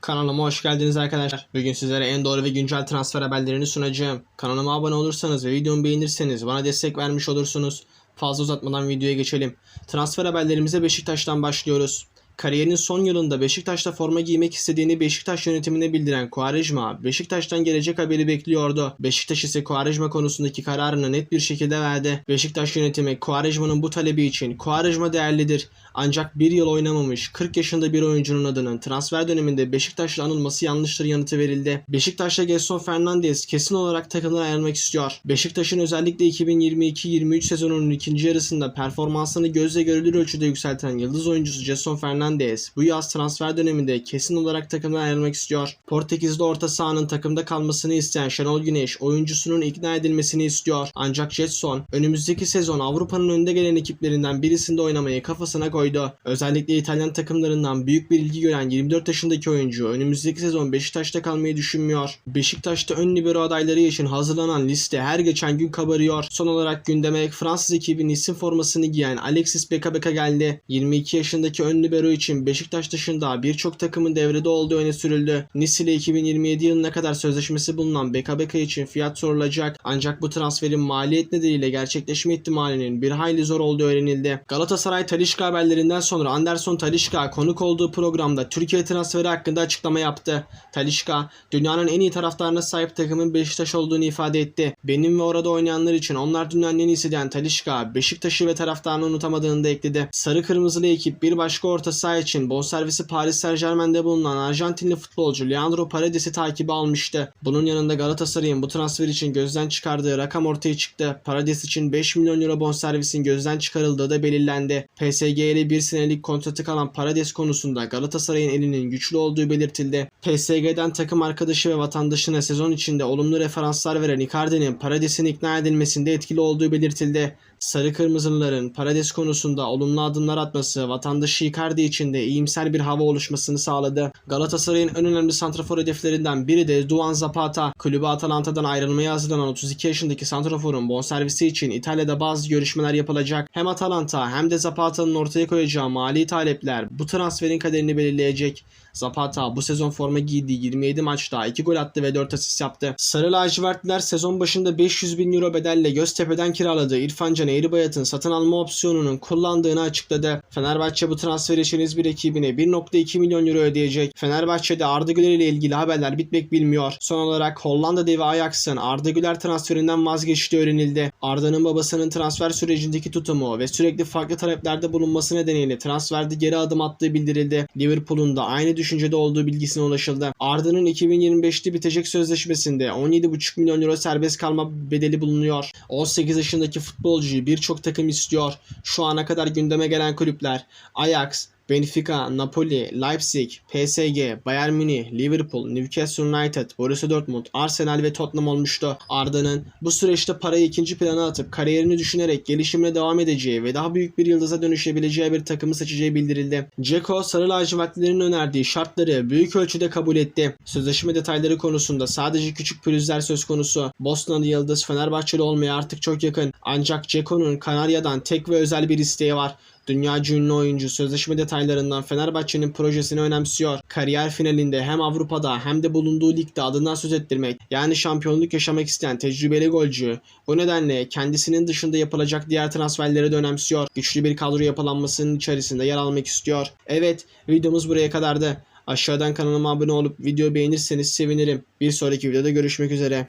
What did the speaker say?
Kanalıma hoş geldiniz arkadaşlar. Bugün sizlere en doğru ve güncel transfer haberlerini sunacağım. Kanalıma abone olursanız ve videomu beğenirseniz bana destek vermiş olursunuz. Fazla uzatmadan videoya geçelim. Transfer haberlerimize Beşiktaş'tan başlıyoruz. Kariyerinin son yılında Beşiktaş'ta forma giymek istediğini Beşiktaş yönetimine bildiren Quaresma, Beşiktaş'tan gelecek haberi bekliyordu. Beşiktaş ise Quaresma konusundaki kararını net bir şekilde verdi. Beşiktaş yönetimi Quaresma'nın bu talebi için Quaresma değerlidir. Ancak bir yıl oynamamış 40 yaşında bir oyuncunun adının transfer döneminde Beşiktaş'la anılması yanlıştır yanıtı verildi. Beşiktaş'ta Gelson Fernandes kesin olarak takımdan ayrılmak istiyor. Beşiktaş'ın özellikle 2022-23 sezonunun ikinci yarısında performansını gözle görülür ölçüde yükselten yıldız oyuncusu Gelson Fernandes bu yaz transfer döneminde kesin olarak takımdan ayrılmak istiyor. Portekizli orta sahanın takımda kalmasını isteyen Şenol Güneş oyuncusunun ikna edilmesini istiyor. Ancak Jetson önümüzdeki sezon Avrupa'nın önde gelen ekiplerinden birisinde oynamayı kafasına koydu. Özellikle İtalyan takımlarından büyük bir ilgi gören 24 yaşındaki oyuncu önümüzdeki sezon Beşiktaş'ta kalmayı düşünmüyor. Beşiktaş'ta ön libero adayları için hazırlanan liste her geçen gün kabarıyor. Son olarak gündeme Fransız ekibinin isim formasını giyen Alexis Beka Beka geldi. 22 yaşındaki ön libero için Beşiktaş dışında birçok takımın devrede olduğu öne sürüldü. Nice ile 2027 yılına kadar sözleşmesi bulunan Beka Beka için fiyat sorulacak. Ancak bu transferin maliyet nedeniyle gerçekleşme ihtimalinin bir hayli zor olduğu öğrenildi. Galatasaray Talişka haberlerinden sonra Anderson Talişka konuk olduğu programda Türkiye transferi hakkında açıklama yaptı. Talişka, dünyanın en iyi taraftarına sahip takımın Beşiktaş olduğunu ifade etti. Benim ve orada oynayanlar için onlar dünyanın en iyisi diyen Talişka, Beşiktaş'ı ve taraftarını unutamadığını da ekledi. Sarı Kırmızılı ekip bir başka orta saha için bonservisi Paris Saint Germain'de bulunan Arjantinli futbolcu Leandro Paredes'i takibi almıştı. Bunun yanında Galatasaray'ın bu transfer için gözden çıkardığı rakam ortaya çıktı. Paredes için 5 milyon euro bonservisin gözden çıkarıldığı da belirlendi. PSG ile bir senelik kontratı kalan Paredes konusunda Galatasaray'ın elinin güçlü olduğu belirtildi. PSG'den takım arkadaşı ve vatandaşına sezon içinde olumlu referanslar veren Icardi'nin Paredes'in ikna edilmesinde etkili olduğu belirtildi. Sarı Kırmızılıların Parades konusunda olumlu adımlar atması vatandaşı Icardi için de iyimser bir hava oluşmasını sağladı. Galatasaray'ın en önemli santrafor hedeflerinden biri de Duan Zapata. Kulübü Atalanta'dan ayrılmaya hazırlanan 32 yaşındaki santraforun bonservisi için İtalya'da bazı görüşmeler yapılacak. Hem Atalanta hem de Zapata'nın ortaya koyacağı mali talepler bu transferin kaderini belirleyecek. Zapata bu sezon forma giydiği 27 maçta 2 gol attı ve 4 asist yaptı. Sarı lacivertliler sezon başında 500 bin euro bedelle Göztepe'den kiraladığı İrfan Can Eğribayat'ın satın alma opsiyonunun kullandığını açıkladı. Fenerbahçe bu transfer için İzmir ekibine 1.2 milyon euro ödeyecek. Fenerbahçe'de Arda Güler ile ilgili haberler bitmek bilmiyor. Son olarak Hollanda devi Ajax'ın Arda Güler transferinden vazgeçtiği öğrenildi. Arda'nın babasının transfer sürecindeki tutumu ve sürekli farklı taleplerde bulunması nedeniyle transferde geri adım attığı bildirildi. Liverpool'un da aynı düşüncede olduğu bilgisine ulaşıldı. Arda'nın 2025'te bitecek sözleşmesinde 17,5 milyon euro serbest kalma bedeli bulunuyor. 18 yaşındaki futbolcuyu birçok takım istiyor. Şu ana kadar gündeme gelen kulüpler Ajax, Benfica, Napoli, Leipzig, PSG, Bayern Münih, Liverpool, Newcastle United, Borussia Dortmund, Arsenal ve Tottenham olmuştu. Arda'nın bu süreçte parayı ikinci plana atıp kariyerini düşünerek gelişimine devam edeceği ve daha büyük bir yıldıza dönüşebileceği bir takımı seçeceği bildirildi. Ceko, Sarı lacivertlilerin önerdiği şartları büyük ölçüde kabul etti. Sözleşme detayları konusunda sadece küçük pürüzler söz konusu. Bosnalı Yıldız Fenerbahçeli olmaya artık çok yakın. Ancak Ceko'nun Kanarya'dan tek ve özel bir isteği var. Dünyaca ünlü oyuncu sözleşme detaylarından Fenerbahçe'nin projesini önemsiyor. Kariyer finalinde hem Avrupa'da hem de bulunduğu ligde adından söz ettirmek yani şampiyonluk yaşamak isteyen tecrübeli golcü. Bu nedenle kendisinin dışında yapılacak diğer transferleri de önemsiyor. Güçlü bir kadro yapılanmasının içerisinde yer almak istiyor. Evet videomuz buraya kadardı. Aşağıdan kanalıma abone olup videoyu beğenirseniz sevinirim. Bir sonraki videoda görüşmek üzere.